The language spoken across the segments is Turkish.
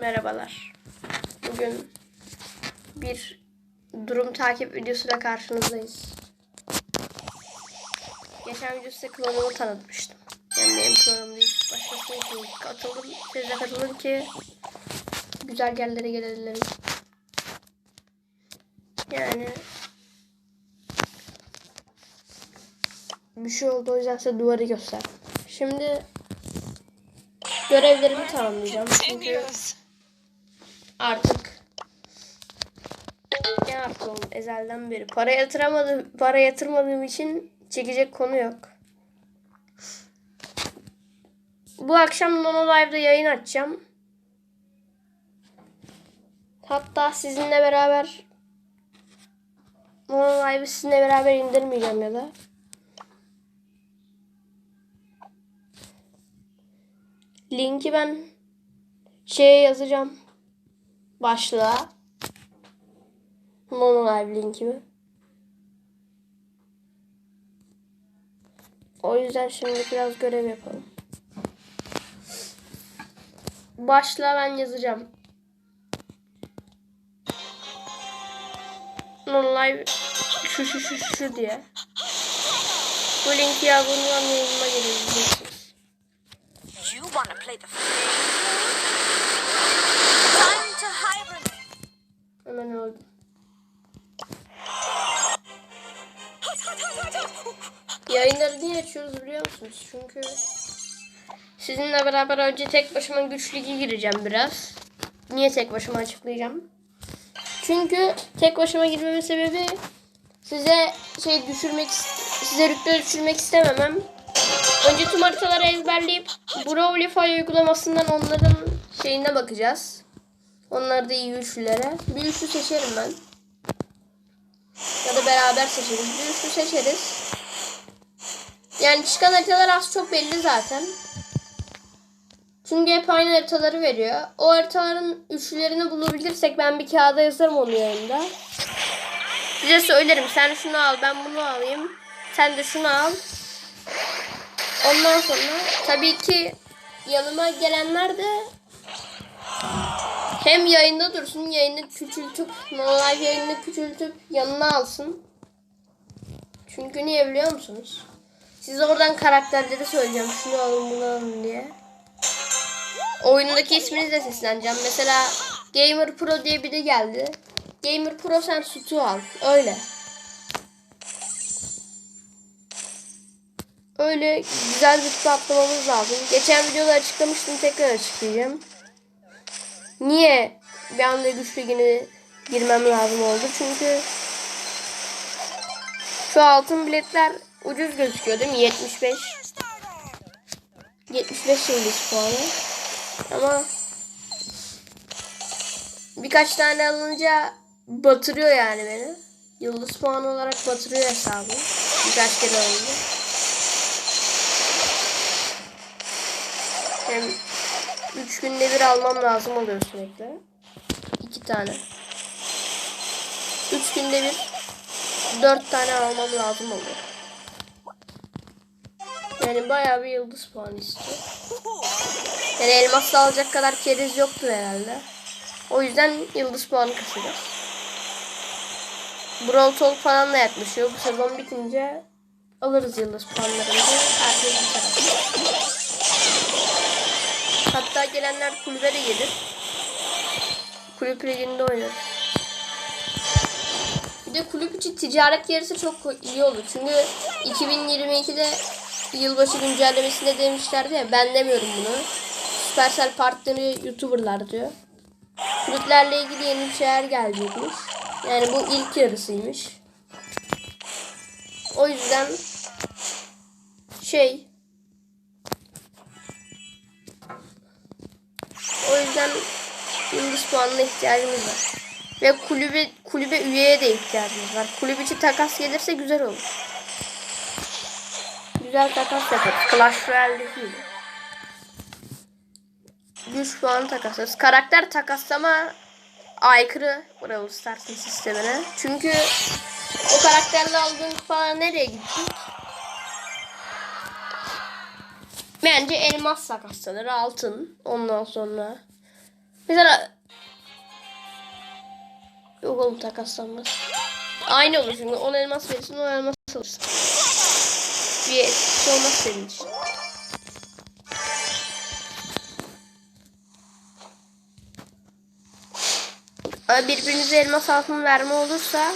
Merhabalar. Bugün bir durum takip videosuyla karşınızdayız. Geçen videoda size klonumu tanıtmıştım. Yani benim klonum değil. Başkasının klonu. Katıldım. Siz de katılın ki güzel yerlere gelelim. Yani bir şey oldu o yüzden size duvarı göster. Şimdi görevlerimi tamamlayacağım. Çünkü artık ne oğlum ezelden beri para yatıramadım para yatırmadığım için çekecek konu yok. Bu akşam Nono Live'da yayın açacağım. Hatta sizinle beraber Nono Live'ı sizinle beraber indirmeyeceğim ya da. Linki ben şeye yazacağım. Başlığa. Nono Live linkimi. O yüzden şimdi biraz görev yapalım. Başlığa ben yazacağım. Nono Live şu şu şu şu diye. Bu linki yazdığımdan yayınıma gelebileceksiniz. You want to play the Açıyoruz biliyor musunuz? Çünkü sizinle beraber önce tek başıma güç ligi gireceğim biraz. Niye tek başıma açıklayacağım. Çünkü tek başıma girmemin sebebi size şey düşürmek size rütbe düşürmek istememem. Önce tüm haritaları ezberleyip Brawlify uygulamasından onların şeyine bakacağız. Onlar da iyi üçlülere. Bir üçlü seçerim ben. Ya da beraber seçeriz. Bir üçlü seçeriz. Yani çıkan haritalar az çok belli zaten. Çünkü hep aynı haritaları veriyor. O haritaların üçlülerini bulabilirsek ben bir kağıda yazarım onu yayında. Size söylerim sen şunu al ben bunu alayım. Sen de şunu al. Ondan sonra tabii ki yanıma gelenler de hem yayında dursun, yayını küçültüp, live yayını küçültüp yanına alsın. Çünkü niye biliyor musunuz? Size oradan karakterleri söyleyeceğim. Şunu alın bunu alın diye. Oyundaki ismini de sesleneceğim. Mesela Gamer Pro diye biri geldi. Gamer Pro sen sütü al. Öyle. Öyle güzel bir atlamamız lazım. Geçen videoda açıklamıştım. Tekrar açıklayacağım. Niye bir anda güç ligine girmem lazım oldu? Çünkü şu altın biletler ucuz gözüküyor değil mi? 75 75 yıldız puanı. Ama birkaç tane alınca batırıyor yani beni. Yıldız puanı olarak batırıyor hesabı. Birkaç kere alınca. Hem 3 günde bir almam lazım oluyor sürekli. 2 tane. 3 günde bir 4 tane almam lazım oluyor. Yani bayağı bir yıldız puanı istiyor. Yani elmasla alacak kadar keriz yoktur herhalde. O yüzden yıldız puanı kasacağız. Brawl Talk falan da yaklaşıyor. Bu sezon bitince alırız yıldız puanlarımızı. Herkes. Hatta gelenler kulübe de gelir. Kulüp liginde oynarız. Bir de kulüp içi ticaret yarısı çok iyi olur. Çünkü 2022'de yılbaşı güncellemesinde demişlerdi ya ben demiyorum bunu. Supercell partneri YouTuber'lar diyor. Kulüplerle ilgili yeni bir şeyler gelecekmiş. Yani bu ilk yarısıymış. O yüzden şey O yüzden yıldız puanına ihtiyacımız var. Ve kulübe kulübe üyeye de ihtiyacımız var. Kulüp içi takas gelirse güzel olur. Güzel takas yaparız. Clash Royale'deki Güç puanı takaslarız. Karakter takaslama aykırı Brawl Stars'ın sistemine. Çünkü o karakterle aldığın falan nereye gidecek? Bence elmas takaslanır altın. Ondan sonra Mesela Yok oğlum takaslanmaz. Aynı olur çünkü 10 elmas verirsin 10 elmas alırsın. Bir etkisi olmaz senin birbirinize elmas altın verme olursa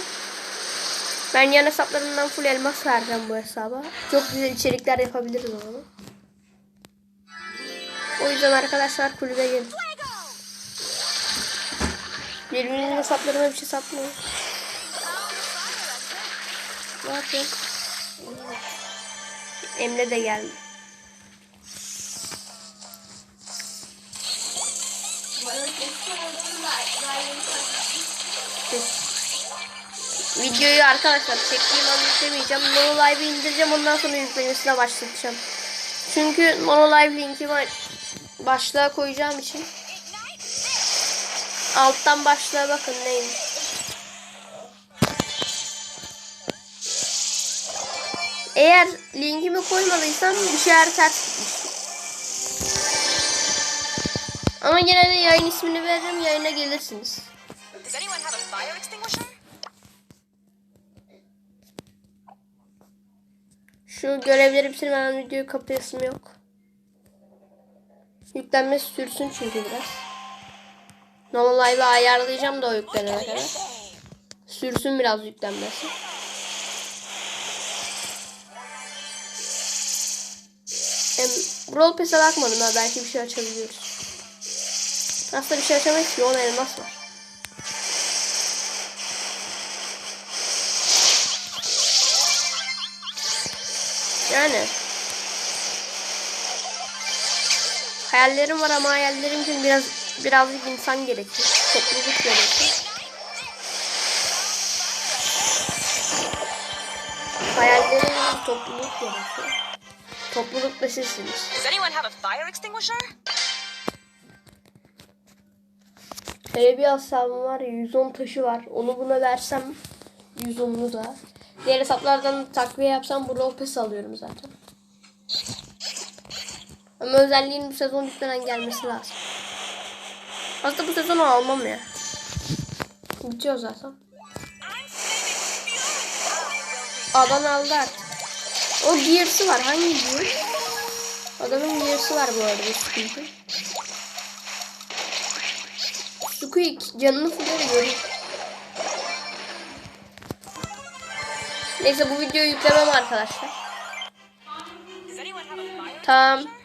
ben yan hesaplarımdan full elmas vereceğim bu hesaba. Çok güzel içerikler yapabiliriz o. O yüzden arkadaşlar kulübe gelin. Birbirinizin hesaplarına bir şey satmayın. Ne? Emre de geldi. Videoyu arkadaşlar çektiğim an yüklemeyeceğim. Live'ı indireceğim ondan sonra yüklemesine başlatacağım. Çünkü Mono Live linkimi başlığa koyacağım için. Alttan başlığa bakın neymiş. Eğer linkimi koymadıysam ters gitmiştir. Ama gene de yayın ismini veririm yayına gelirsiniz. Şu görevleri bitirmeden videoyu kapayasım yok. Yüklenmesi sürsün çünkü biraz. Live'ı ayarlayacağım da o yüklenene kadar. Sürsün biraz yüklenmesi. Brawl Pass'e bakmadım ha belki bir şey açabiliyoruz. Aslında bir şey açamayız ki 10 elmas var. Yani. Hayallerim var ama hayallerim için biraz birazcık insan gerekiyor. Topluluk gerekiyor. Hayallerim için topluluk gerekiyor. Topluluk da sizsiniz. Does anyone have a fire extinguisher? Hele bir hesabım var ya 110 taşı var. Onu buna versem 110'unu da. Diğer hesaplardan takviye yapsam bu pass alıyorum zaten. Ama özelliğin bu sezon bitmeden gelmesi lazım. Aslında bu sezonu almam ya. Bitiyor zaten. Adan aldı artık. O gear'sı var. Hangi gear? Adamın gear'sı var bu arada Squeak'in. Squeak canını full görüyor. Neyse bu videoyu yüklemem arkadaşlar. Tamam.